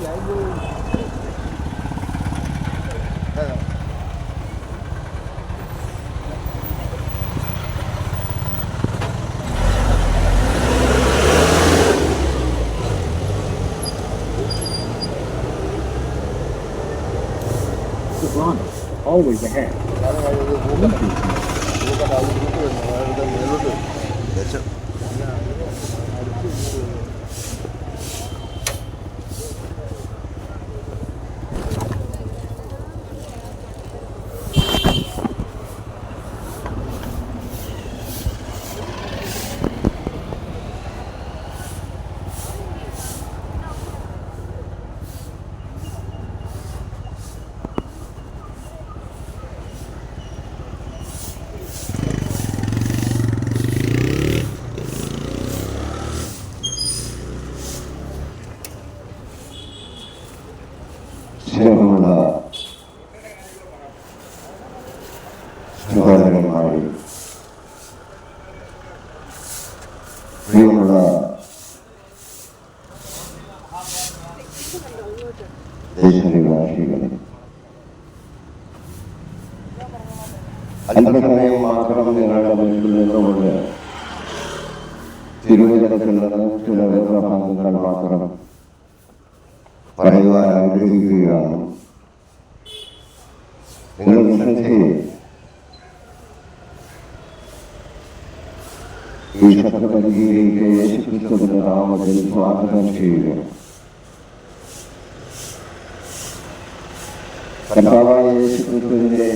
dễ vui always ahead. That's it. സഹോദരന്മാരെ പ്രിയമുള്ള ദേശനിവാസികളെ അല്പസമയം മാത്രം നിങ്ങളുടെ മുൻപിൽ നിന്നുകൊണ്ട് നിന്ന് ചില വേദഭാഗങ്ങൾ മാത്രം പറയുവാൻ ആഗ്രഹിക്കുകയാണ്. ഈ ശബ്ദപരിധിയിലേക്ക് യേശുക്രിസ്തുവിന്റെ നാമത്തിൽ സ്വാഗതം ചെയ്യുക കർത്താവായ യേശുക്രിസ്തുവിന്റെ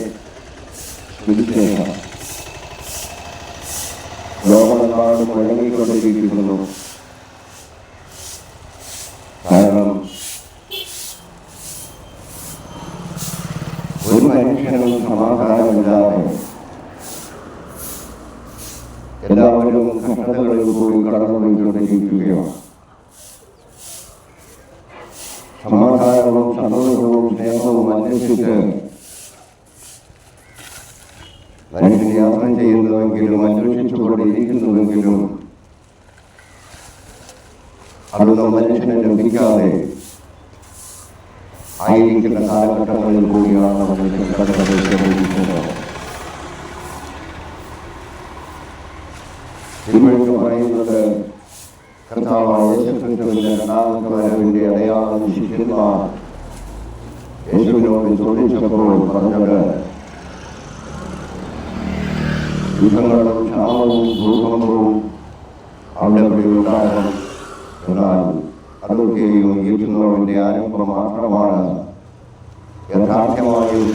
ലോകമെമ്പാടും മുഴങ്ങിക്കൊണ്ടിരിക്കുന്നു കാരണം ഒരു മനുഷ്യനും സമാധാനമില്ലാതെ എല്ലാവരും കഷ്ടതകളിൽ കൂടി കടന്നുപോയിക്കൊണ്ടിരിക്കുകയാണ് സമാധാനവും സന്തോഷവും സ്നേഹവും അന്വേഷിച്ച് മനുഷ്യൻ യാത്ര ചെയ്യുന്നുവെങ്കിലും അന്വേഷിച്ചുകൊണ്ട് ഇരിക്കുന്നുവെങ്കിലും അതൊന്നും മനുഷ്യനെ ലഭിക്കാതെ ആയിരിക്കുന്ന കാലഘട്ടങ്ങളിൽ കൂടിയാണ് മനുഷ്യൻ കടന്നുപോയിക്കൊണ്ടിരിക്കുന്നത് തിരുവഴുത്ത് പറയുന്നത് കർത്താവായ യേശുക്രിസ്തുവിന്റെ രണ്ടാമത്തെ വരവിന്റെ അടയാളം ശിഷ്യന്മാർ യേശുവിനോട് യുദ്ധങ്ങളും ക്ഷാമവും ഭൂകമ്പവും അവിടെ ഇവിടെ ഉണ്ടാകണം എന്നാൽ അതൊക്കെയും യുദ്ധങ്ങളുടെ ആരംഭം മാത്രമാണ് യഥാർത്ഥമായും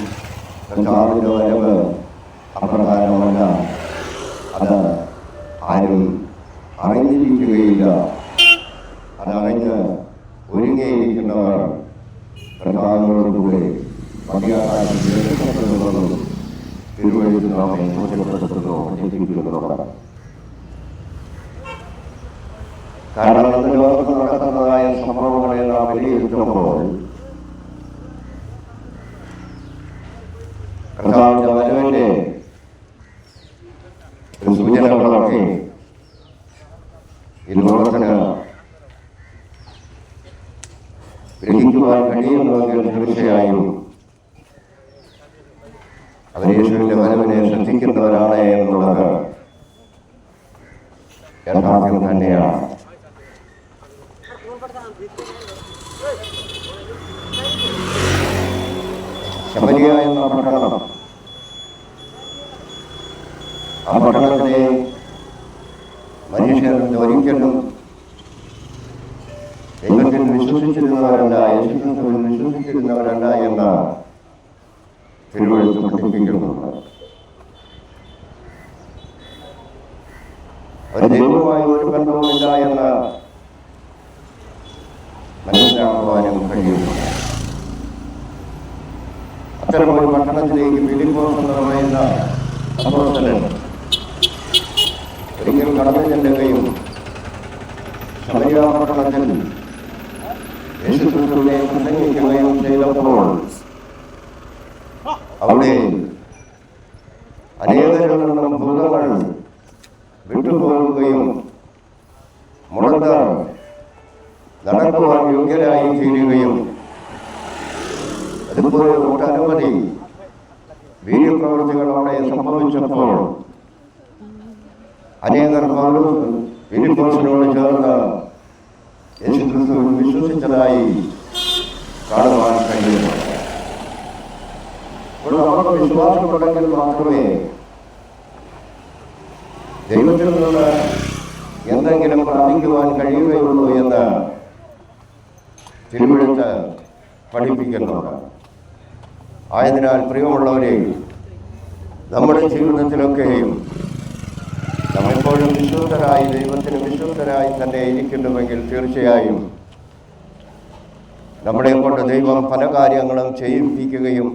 നാം സൂചനപ്പെടുത്തുന്നു പഠിപ്പിക്കുന്നുണ്ട് കാരണം ഇന്ന് ലോകത്ത് നടക്കുന്നതായ സംഭവങ്ങളെ നാം വിലയിരുത്തുമ്പോൾ കർത്താവിന്റെ വരവിന്റെ സൂചനകളൊക്കെ ഈ ലോകത്തിന് ഗ്രഹിക്കുവാൻ കഴിയുന്നുവെങ്കിൽ തീർച്ചയായും അവർ യേശുവിന്റെ വരവിനെ ശ്രദ്ധിക്കുന്നവരാണ് എന്നുള്ളത് യഥാർത്ഥം തന്നെയാണ്. ശബരിയ എന്ന പട്ടണം. ആ പട്ടണത്തെ മനുഷ്യർ ഒരിക്കലും ദൈവത്തിൽ വിശ്വസിച്ചിരുന്നവരല്ല യേശുക്രിസ്തുവിൽ വിശ്വസിച്ചിരുന്നവരല്ല എന്ന് തിരുവഴുത്ത് ഒരു ബന്ധവുമില്ല എന്ന് മനസ്സിലാക്കുവാനും കഴിയുന്നു. ഒരു പട്ടണത്തിലേക്ക് ഫിലിപ്പോസ് എന്ന് പറയുന്ന കടന്നു ചെല്ലുകയും ശമരിയ പട്ടണത്തിൽ അവിടെ അനേകരിൽ നിന്നും ഭൂതങ്ങൾ വിട്ടുപോകുകയും മുടക്ക നടക്കുവാൻ യോഗ്യരായി തീരുകയും. അതുപോലെ ഒട്ടനവധി വീര്യപ്രവൃത്തികൾ അവിടെ സംഭവിച്ചപ്പോൾ അനേകർ പോലും ഫിലിപ്പോസിനോട് ചേർന്ന് യേശുക്രിസ്തു വിശ്വസിച്ചതായി കാണുവാൻ കഴിയുന്നു അപ്പോൾ നമുക്ക് വിശ്വാസമുണ്ടെങ്കിൽ മാത്രമേ ദൈവത്തിൽ നിന്ന് എന്തെങ്കിലും പ്രാപിക്കുവാൻ കഴിയുകയുള്ളൂ എന്ന് തിരുവെടുത്ത് പഠിപ്പിക്കുന്നുണ്ട് ആയതിനാൽ പ്രിയമുള്ളവരെ നമ്മുടെ ജീവിതത്തിലൊക്കെയും നമ്മെപ്പോഴും വിശുദ്ധരായി ദൈവത്തിന് വിശുദ്ധരായി തന്നെ ഇരിക്കുന്നുവെങ്കിൽ തീർച്ചയായും നമ്മളെ കൊണ്ട് ദൈവം പല കാര്യങ്ങളും ചെയ്യിപ്പിക്കുകയും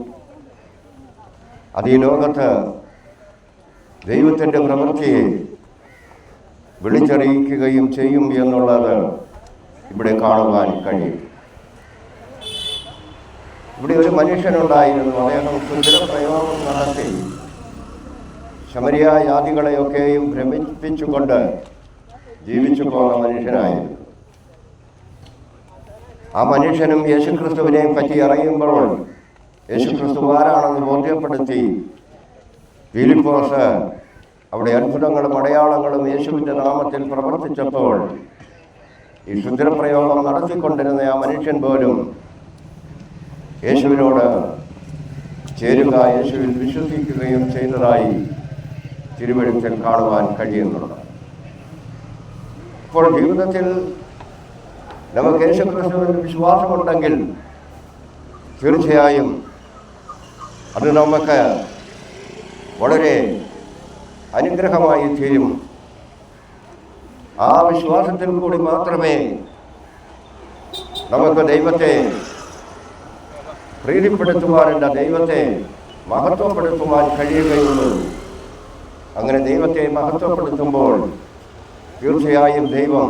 അത് ഈ ലോകത്ത് ദൈവത്തിന്റെ പ്രവൃത്തിയെ വിളിച്ചറിയിക്കുകയും ചെയ്യും എന്നുള്ളത് ഇവിടെ കാണുവാൻ കഴിയും. ഇവിടെ ഒരു മനുഷ്യനുണ്ടായിരുന്നു. അദ്ദേഹം സുന്ദര പ്രയോഗം നടത്തി. ശമരിയ ജാതികളെയൊക്കെയും ഭ്രമിപ്പിച്ചുകൊണ്ട് ജീവിച്ചു പോകുന്ന മനുഷ്യനായിരുന്നു. ആ മനുഷ്യനും യേശുക്രിസ്തുവിനെയും പറ്റി അറിയുമ്പോൾ യേശുക്രിസ്തു ആരാണെന്ന് ബോധ്യപ്പെടുത്തി. ഫിലിപ്പോസ് അവിടെ അത്ഭുതങ്ങളും അടയാളങ്ങളും യേശുവിന്റെ നാമത്തിൽ പ്രവർത്തിച്ചപ്പോൾ ഈ ക്ഷുദ്രപ്രയോഗം നടത്തിക്കൊണ്ടിരുന്ന ആ മനുഷ്യൻ പോലും യേശുവിനോട് ചേരുക യേശുവിൽ വിശ്വസിക്കുകയും ചെയ്തതായി തിരുവഴുത്തിൽ കാണുവാൻ കഴിയുന്നുണ്ട്. ഇപ്പോൾ ജീവിതത്തിൽ നമുക്ക് യേശുക്രിസ്തുവിൽ വിശ്വാസമുണ്ടെങ്കിൽ തീർച്ചയായും അത് നമുക്ക് വളരെ അനുഗ്രഹമായി തീരും. ആ വിശ്വാസത്തിൽ കൂടി മാത്രമേ നമുക്ക് ദൈവത്തെ പ്രീതിപ്പെടുത്തുവാനല്ല ദൈവത്തെ മഹത്വപ്പെടുത്തുവാൻ കഴിയുകയുള്ളൂ. അങ്ങനെ ദൈവത്തെ മഹത്വപ്പെടുത്തുമ്പോൾ തീർച്ചയായും ദൈവം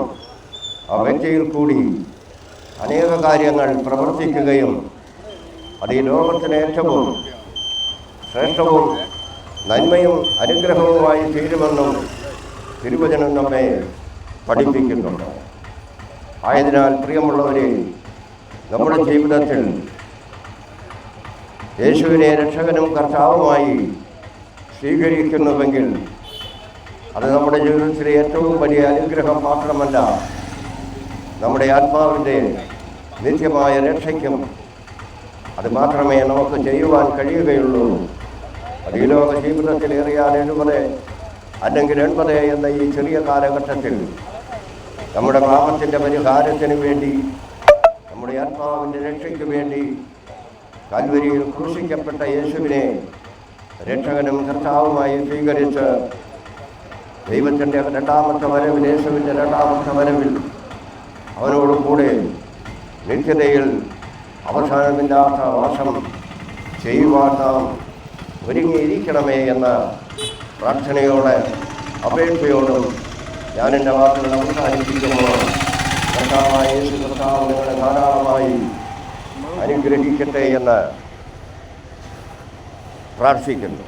ആ വ്യക്തിയിൽ കൂടി അനേക കാര്യങ്ങൾ പ്രവർത്തിക്കുകയും അത് ഈ ലോകത്തിന് ഏറ്റവും ശ്രേഷ്ഠവും നന്മയും അനുഗ്രഹവുമായി തീരുമെന്നും തിരുവചനം നമ്മെ പഠിപ്പിക്കുന്നുണ്ട്. ആയതിനാൽ പ്രിയമുള്ളവരെ നമ്മുടെ ജീവിതത്തിൽ യേശുവിനെ രക്ഷകനും കർത്താവുമായി സ്വീകരിക്കുന്നുവെങ്കിൽ അത് നമ്മുടെ ജീവിതത്തിലെ ഏറ്റവും വലിയ അനുഗ്രഹം മാത്രമല്ല നമ്മുടെ ആത്മാവിന്റെ നിത്യമായ രക്ഷയ്ക്കും അത് മാത്രമേ നമുക്ക് ചെയ്യുവാൻ കഴിയുകയുള്ളൂ. ഈ ലോക ജീവിതത്തിൽ ഏറിയാൽ എഴുപത് അല്ലെങ്കിൽ എൺപത് എന്ന ഈ ചെറിയ കാലഘട്ടത്തിൽ നമ്മുടെ പാപത്തിന്റെ പരിഹാരത്തിന് വേണ്ടി നമ്മുടെ ആത്മാവിന്റെ രക്ഷയ്ക്ക് വേണ്ടി കൽവരിയിൽ ക്രൂശിക്കപ്പെട്ട യേശുവിനെ രക്ഷകനും കർത്താവുമായി സ്വീകരിച്ച് ദൈവത്തിന്റെ രണ്ടാമത്തെ വരവിൽ യേശുവിന്റെ രണ്ടാമത്തെ വരവിൽ അവനോട് കൂടെ നിത്യതയിൽ അവസാനമില്ലാത്ത വാസം ചെയ്യുവാൻ നാം ഒരുങ്ങിയിരിക്കണമേ എന്ന പ്രാർത്ഥനയോടെ അപേക്ഷയോടും ഞാൻ എന്റെ വാക്കുകൾ അവസാനിപ്പിക്കുമ്പോൾ കർത്താവായ ധാരാളമായി അനുഗ്രഹിക്കട്ടെ എന്ന് പ്രാർത്ഥിക്കുന്നു.